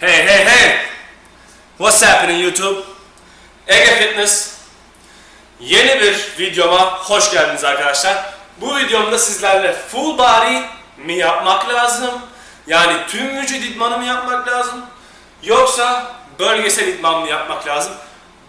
Hey hey hey! What's happening YouTube? Ege Fitness. Yeni bir videoma hoş geldiniz arkadaşlar. Bu videomda sizlerle full body mi yapmak lazım? Yani tüm vücut idmanı mı yapmak lazım? Yoksa bölgesel idman mı yapmak lazım?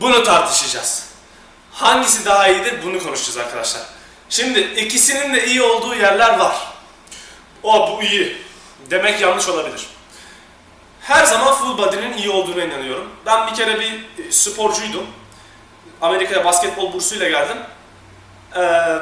Bunu tartışacağız. Hangisi daha iyidir bunu konuşacağız arkadaşlar. Şimdi ikisinin de iyi olduğu yerler var. O bu iyi. Demek yanlış olabilir. Her zaman full body'nin iyi olduğuna inanıyorum. Ben bir kere bir e, sporcuydum. Amerika'ya basketbol bursuyla geldim. Ee,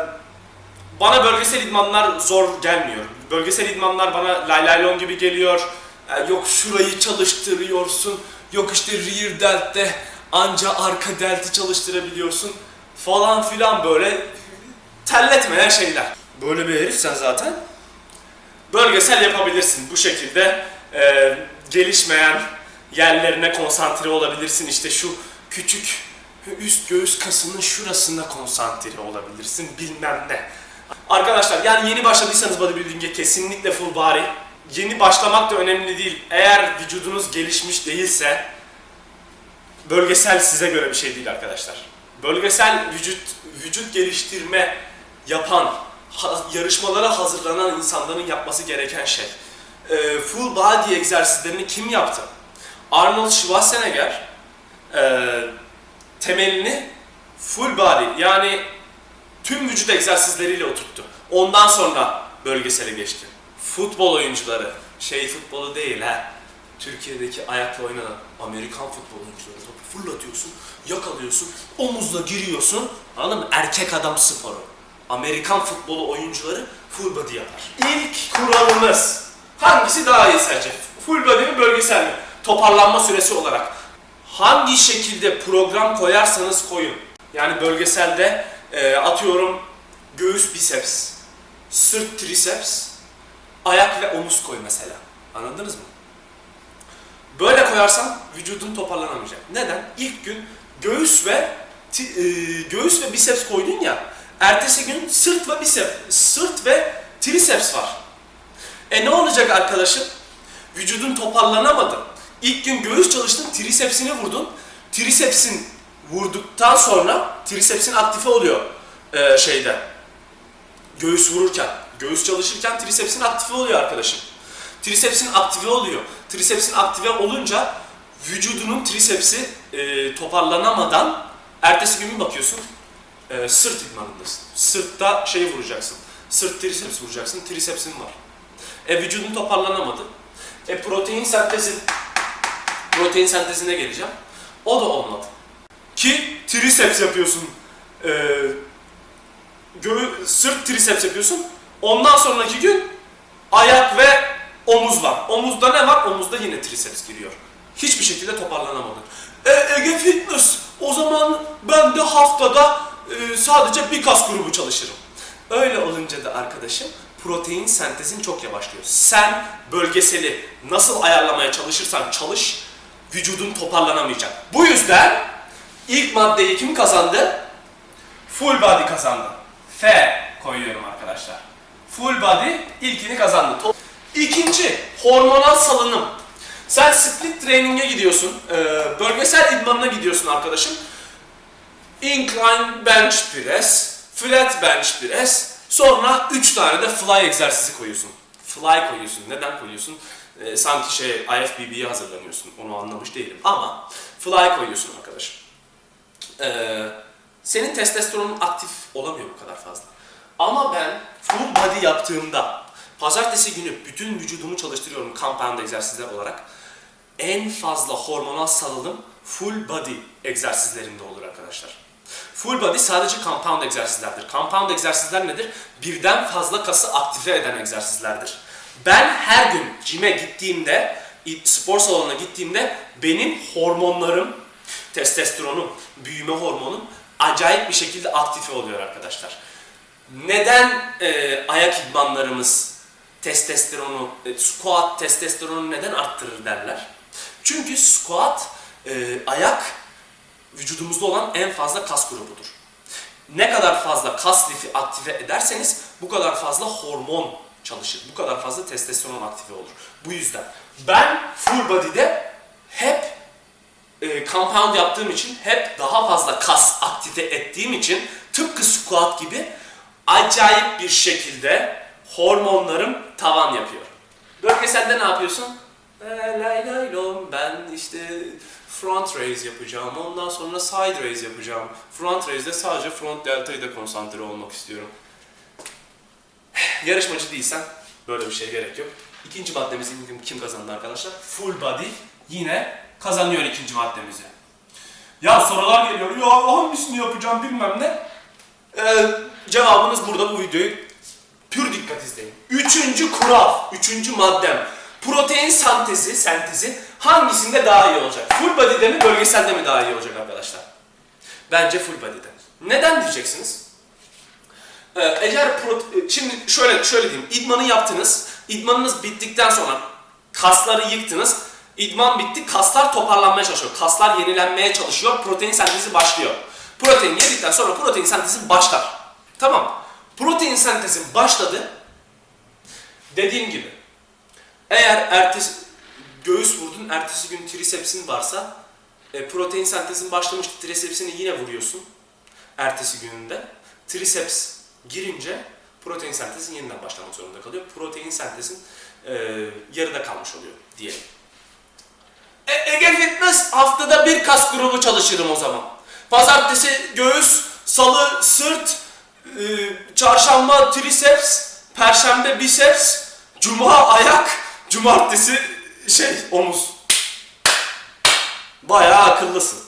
bana bölgesel idmanlar zor gelmiyor. Bölgesel idmanlar bana lay lay lon gibi geliyor. Ee, yok şurayı çalıştırıyorsun. Yok işte rear delt'te anca arka delt'i çalıştırabiliyorsun. Falan filan böyle terletmeyen şeyler. Böyle bir herifsen zaten bölgesel yapabilirsin. Bu şekilde e, gelişmeyen yerlerine konsantre olabilirsin. İşte şu küçük üst göğüs kasının şurasında konsantre olabilirsin bilmem ne. Arkadaşlar yani yeni başladıysanız bodybuilding'e kesinlikle full body. Yeni başlamak da önemli değil. Eğer vücudunuz gelişmiş değilse bölgesel size göre bir şey değil arkadaşlar. Bölgesel vücut vücut geliştirme yapan, yarışmalara hazırlanan insanların yapması gereken şey. Ee, full body egzersizlerini kim yaptı? Arnold Schwarzenegger e, temelini full body yani tüm vücut egzersizleriyle oturttu. Ondan sonra bölgesele geçti. Futbol oyuncuları, şey futbolu değil ha. Türkiye'deki ayakla oynanan Amerikan futbol oyuncuları topu fırlatıyorsun, yakalıyorsun, omuzla giriyorsun. Anladın mı? Erkek adam sporu. Amerikan futbolu oyuncuları full body yapar. İlk kuralımız hangisi daha iyi sence? Full body mi bölgesel mi? Toparlanma süresi olarak. Hangi şekilde program koyarsanız koyun. Yani bölgeselde e, atıyorum göğüs biceps, sırt triceps, ayak ve omuz koy mesela. Anladınız mı? Böyle koyarsan vücudun toparlanamayacak. Neden? İlk gün göğüs ve e, göğüs ve biceps koydun ya. Ertesi gün sırt ve biceps, sırt ve triceps var. E ne olacak arkadaşım? Vücudun toparlanamadı. İlk gün göğüs çalıştın, tricepsini vurdun. Tricepsin vurduktan sonra tricepsin aktife oluyor e, şeyde. Göğüs vururken, göğüs çalışırken tricepsin aktife oluyor arkadaşım. Tricepsin aktive oluyor. Tricepsin aktive olunca vücudunun tricepsi e, toparlanamadan ertesi gün bakıyorsun e, sırt idmanındasın. Sırtta şey vuracaksın. Sırt triceps vuracaksın. Tricepsin var. E vücudun toparlanamadı. E protein sentezi protein sentezine geleceğim. O da olmadı. Ki triceps yapıyorsun. E, göğü, sırt triceps yapıyorsun. Ondan sonraki gün ayak ve omuz var. Omuzda ne var? Omuzda yine triceps giriyor. Hiçbir şekilde toparlanamadın. E, Ege Fitness. O zaman ben de haftada e, sadece bir kas grubu çalışırım. Öyle olunca da arkadaşım protein sentezin çok yavaşlıyor. Sen bölgeseli nasıl ayarlamaya çalışırsan çalış vücudun toparlanamayacak. Bu yüzden ilk maddeyi kim kazandı? Full body kazandı. F koyuyorum arkadaşlar. Full body ilkini kazandı. İkinci, hormonal salınım. Sen split training'e gidiyorsun, e, bölgesel idmanına gidiyorsun arkadaşım. Incline bench press, flat bench press, sonra 3 tane de fly egzersizi koyuyorsun. Fly koyuyorsun. Neden koyuyorsun? E, sanki şey IFBB'ye hazırlanıyorsun. Onu anlamış değilim ama fly koyuyorsun arkadaşım. Ee, senin testosteronun aktif olamıyor bu kadar fazla. Ama ben full body yaptığımda pazartesi günü bütün vücudumu çalıştırıyorum compound egzersizler olarak. En fazla hormonal salınım full body egzersizlerinde olur arkadaşlar. Full body sadece compound egzersizlerdir. Compound egzersizler nedir? Birden fazla kası aktive eden egzersizlerdir. Ben her gün cime gittiğimde, spor salonuna gittiğimde benim hormonlarım testosteronum, büyüme hormonum acayip bir şekilde aktife oluyor arkadaşlar. Neden e, ayak idmanlarımız testosteronu, e, squat testosteronu neden arttırır derler? Çünkü squat e, ayak vücudumuzda olan en fazla kas grubudur. Ne kadar fazla kas lifi aktive ederseniz bu kadar fazla hormon çalışır. Bu kadar fazla testosteron aktive olur. Bu yüzden ben full body'de hep e, compound yaptığım için hep daha fazla kas aktive ettiğim için tıpkı squat gibi acayip bir şekilde hormonlarım tavan yapıyor. Bölgeselde ne yapıyorsun? E, lay lay lom, ben işte front raise yapacağım, ondan sonra side raise yapacağım. Front raise'de sadece front delta'yı da konsantre olmak istiyorum. Yarışmacı değilsen böyle bir şey gerek yok. İkinci maddemizi kim- kim kazandı arkadaşlar? Full body yine kazanıyor ikinci maddemizi. Ya sorular geliyor. Ya hangisini yapacağım bilmem ne. Ee, cevabınız burada bu videoyu pür dikkat izleyin. Üçüncü kural, üçüncü maddem. Protein sentezi, sentezi hangisinde daha iyi olacak? Full body'de mi, bölgeselde mi daha iyi olacak arkadaşlar? Bence full body'de. Neden diyeceksiniz? Ee, eğer prote- şimdi şöyle şöyle diyeyim. İdmanı yaptınız. İdmanınız bittikten sonra kasları yıktınız. İdman bitti. Kaslar toparlanmaya çalışıyor. Kaslar yenilenmeye çalışıyor. Protein sentezi başlıyor. Protein yedikten sonra protein sentezi başlar. Tamam. Protein sentezi başladı. Dediğim gibi eğer ertesi göğüs vurdun, ertesi gün trisepsin varsa e, protein sentezin başlamıştı. Trisepsini yine vuruyorsun ertesi gününde. Triceps girince protein sentezi yeniden başlamak zorunda kalıyor. Protein sentezin e, yarıda kalmış oluyor diyelim. E, Ege Fitness haftada bir kas grubu çalışırım o zaman. Pazartesi göğüs, salı sırt, e, çarşamba triceps, perşembe biceps, cuma ayak, cumartesi şey omuz. Bayağı akıllısın.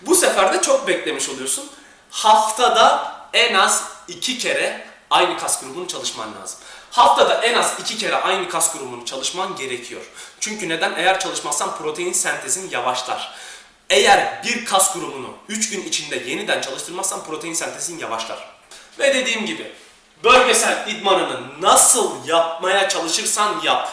Bu sefer de çok beklemiş oluyorsun. Haftada en az iki kere aynı kas grubunu çalışman lazım. Haftada en az iki kere aynı kas grubunu çalışman gerekiyor. Çünkü neden? Eğer çalışmazsan protein sentezin yavaşlar. Eğer bir kas grubunu 3 gün içinde yeniden çalıştırmazsan protein sentezin yavaşlar. Ve dediğim gibi bölgesel idmanını nasıl yapmaya çalışırsan yap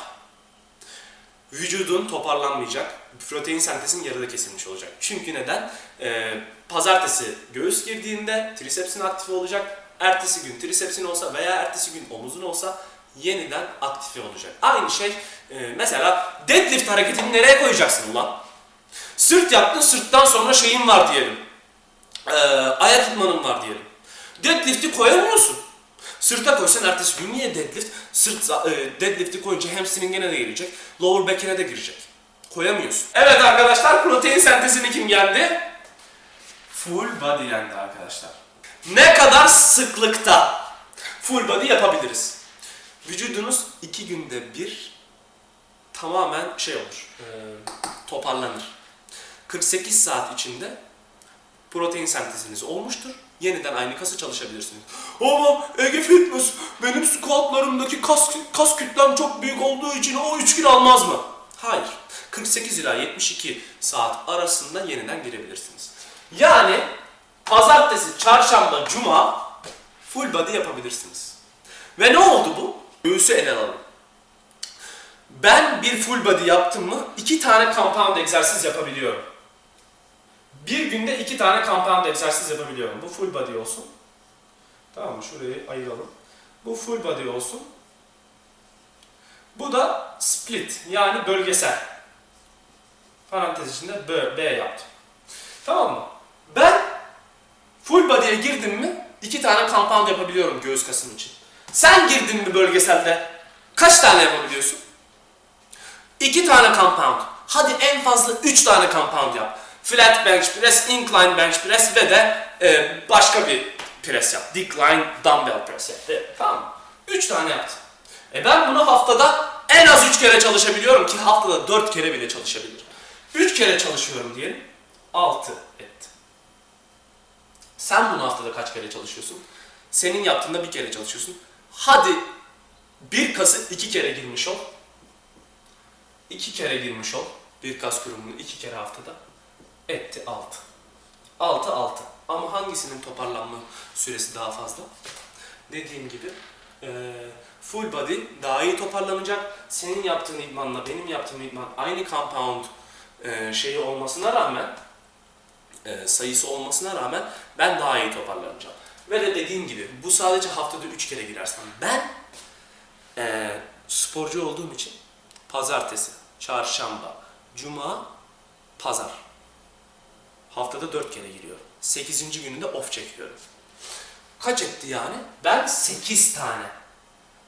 vücudun toparlanmayacak. Protein sentezin yarıda kesilmiş olacak. Çünkü neden? Ee, pazartesi göğüs girdiğinde trisepsin aktif olacak. Ertesi gün trisepsin olsa veya ertesi gün omuzun olsa yeniden aktive olacak. Aynı şey e, mesela deadlift hareketini nereye koyacaksın ulan? Sırt yaptın sırttan sonra şeyin var diyelim. Ee, ayak idmanın var diyelim. Deadlift'i koyamıyorsun. Sırta koysan ertesi gün niye deadlift? Sırt e, deadlift'i koyunca hamstring'ine de gelecek. Lower back'ine de girecek. Koyamıyorsun. Evet arkadaşlar protein sentezini kim yendi? Full body yendi arkadaşlar. Ne kadar sıklıkta full body yapabiliriz? Vücudunuz iki günde bir tamamen şey olur, e, toparlanır. 48 saat içinde protein senteziniz olmuştur. Yeniden aynı kası çalışabilirsiniz. Ama Ege Fitness benim squatlarımdaki kas, kas kütlem çok büyük olduğu için o 3 gün almaz mı? Hayır. 48 ila 72 saat arasında yeniden girebilirsiniz. Yani pazartesi, çarşamba, cuma full body yapabilirsiniz. Ve ne oldu bu? Göğüsü ele alalım. Ben bir full body yaptım mı iki tane compound egzersiz yapabiliyorum. Bir günde iki tane compound egzersiz yapabiliyorum. Bu full body olsun. Tamam mı? Şurayı ayıralım. Bu full body olsun. Bu da split yani bölgesel. Parantez içinde B, B yaptım. Tamam mı? Ben full body'ye girdim mi iki tane compound yapabiliyorum göğüs kasım için. Sen girdin mi bölgeselde kaç tane yapabiliyorsun? İki tane compound. Hadi en fazla üç tane compound yap. Flat bench press, incline bench press ve de e, başka bir press yap. Decline dumbbell press yap. Tamam mı? Üç tane yaptım. E ben bunu haftada en az üç kere çalışabiliyorum ki haftada dört kere bile çalışabilirim. Üç kere çalışıyorum diyelim. Altı etti. Sen bunu haftada kaç kere çalışıyorsun? Senin yaptığında bir kere çalışıyorsun. Hadi bir kası iki kere girmiş ol. İki kere girmiş ol. Bir kas grubunu iki kere haftada. Etti 6. 6 6. Ama hangisinin toparlanma süresi daha fazla? Dediğim gibi eee, full body daha iyi toparlanacak. Senin yaptığın idmanla benim yaptığım idman aynı compound eee, şeyi olmasına rağmen eee, sayısı olmasına rağmen ben daha iyi toparlanacağım. Ve de dediğim gibi bu sadece haftada 3 kere girersen ben eee, sporcu olduğum için pazartesi, çarşamba, cuma, pazar. Haftada 4 kere giriyorum. 8. gününde off çekiyorum. Kaç etti yani? Ben 8 tane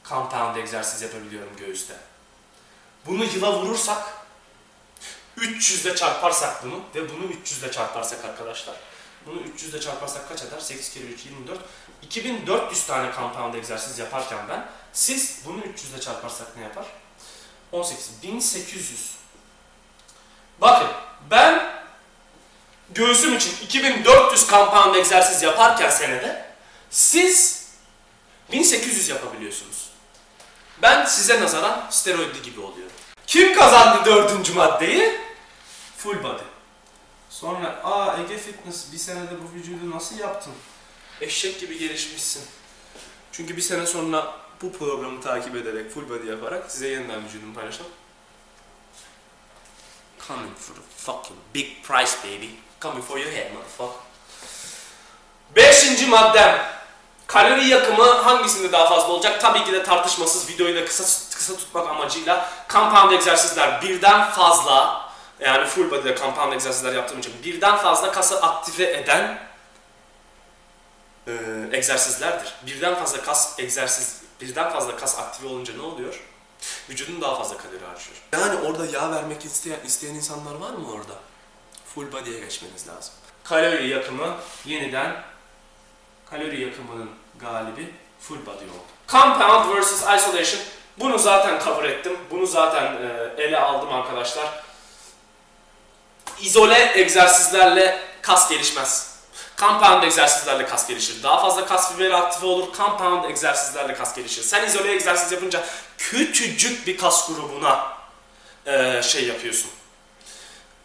compound egzersiz yapabiliyorum göğüste. Bunu yıla vurursak 300 ile çarparsak bunu ve bunu 300 ile çarparsak arkadaşlar. Bunu 300 ile çarparsak kaç eder? 8 kere 3 24. 2400 tane compound egzersiz yaparken ben siz bunu 300 ile çarparsak ne yapar? 18. 1800. Bakın ben göğsüm için 2400 compound egzersiz yaparken senede siz 1800 yapabiliyorsunuz. Ben size nazaran steroidli gibi oluyorum. Kim kazandı dördüncü maddeyi? Full body. Sonra aa Ege Fitness bir senede bu vücudu nasıl yaptın? Eşek gibi gelişmişsin. Çünkü bir sene sonra bu programı takip ederek full body yaparak size yeniden vücudumu paylaşacağım. Coming for the fucking big price baby. Coming for your head motherfucker. Beşinci maddem. Kalori yakımı hangisinde daha fazla olacak? Tabii ki de tartışmasız videoyu da kısa, kısa tutmak amacıyla compound egzersizler birden fazla yani full body'de compound egzersizler yaptığım için birden fazla kası aktive eden e, egzersizlerdir. Birden fazla kas egzersiz, birden fazla kas aktive olunca ne oluyor? Vücudun daha fazla kalori harcıyor. Yani orada yağ vermek isteyen, isteyen insanlar var mı orada? Full body'ye geçmeniz lazım. Kalori yakımı yeniden kalori yakımının galibi full body oldu. Compound versus isolation. Bunu zaten cover ettim. Bunu zaten e, ele aldım arkadaşlar. İzole egzersizlerle kas gelişmez. Compound egzersizlerle kas gelişir. Daha fazla kas fiberi aktive olur. Compound egzersizlerle kas gelişir. Sen izole egzersiz yapınca küçücük bir kas grubuna e, şey yapıyorsun.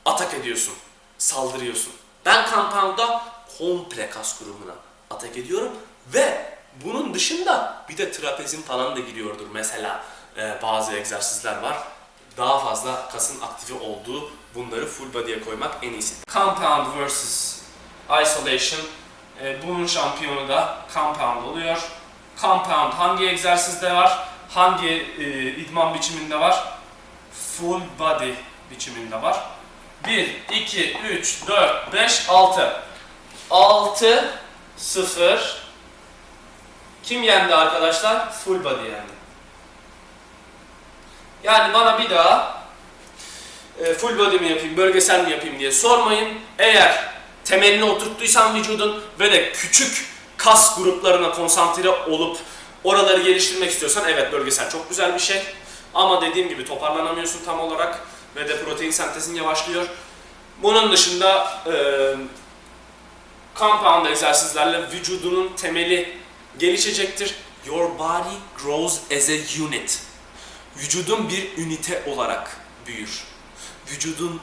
Atak ediyorsun. Saldırıyorsun. Ben compound'da komple kas grubuna atak ediyorum ve bunun dışında bir de trapezin falan da giriyordur mesela e, bazı egzersizler var. Daha fazla kasın aktive olduğu bunları full body'ye koymak en iyisi. Compound versus isolation. E, bunun şampiyonu da compound oluyor. Compound hangi egzersizde var? Hangi e, idman biçiminde var? Full body biçiminde var. 1, 2, 3, 4, 5, 6. 6, 0. Kim yendi arkadaşlar? Full body yendi. Yani bana bir daha e, full body mi yapayım, bölgesel mi yapayım diye sormayın. Eğer temelini oturttuysan vücudun ve de küçük kas gruplarına konsantre olup oraları geliştirmek istiyorsan evet bölgesel çok güzel bir şey. Ama dediğim gibi toparlanamıyorsun tam olarak ve de protein sentezin yavaşlıyor. Bunun dışında e, compound egzersizlerle vücudunun temeli gelişecektir. Your body grows as a unit. Vücudun bir ünite olarak büyür. Vücudun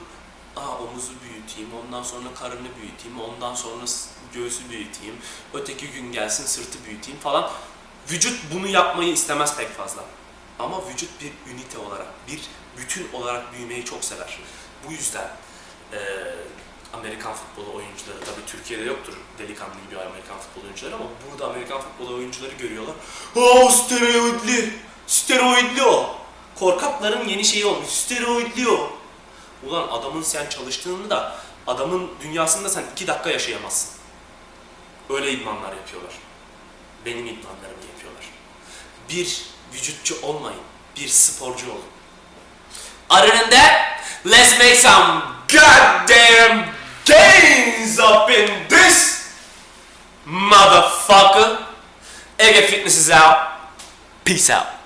Aa, omuzu büyüteyim, ondan sonra karını büyüteyim, ondan sonra göğsü büyüteyim, öteki gün gelsin sırtı büyüteyim falan. Vücut bunu yapmayı istemez pek fazla. Ama vücut bir ünite olarak, bir bütün olarak büyümeyi çok sever. Bu yüzden eee, Amerikan futbolu oyuncuları tabii Türkiye'de yoktur delikanlı gibi Amerikan futbol oyuncuları ama burada Amerikan futbol oyuncuları görüyorlar. Aa steroidli, steroidli o. Korkakların yeni şeyi olmuş, steroidli o. Ulan adamın sen çalıştığını da adamın dünyasında sen iki dakika yaşayamazsın. Öyle idmanlar yapıyorlar. Benim idmanlarımı yapıyorlar. Bir vücutçu olmayın, bir sporcu olun. Other than that, let's make some goddamn gains up in this motherfucker. Ege Fitness is out. Peace out.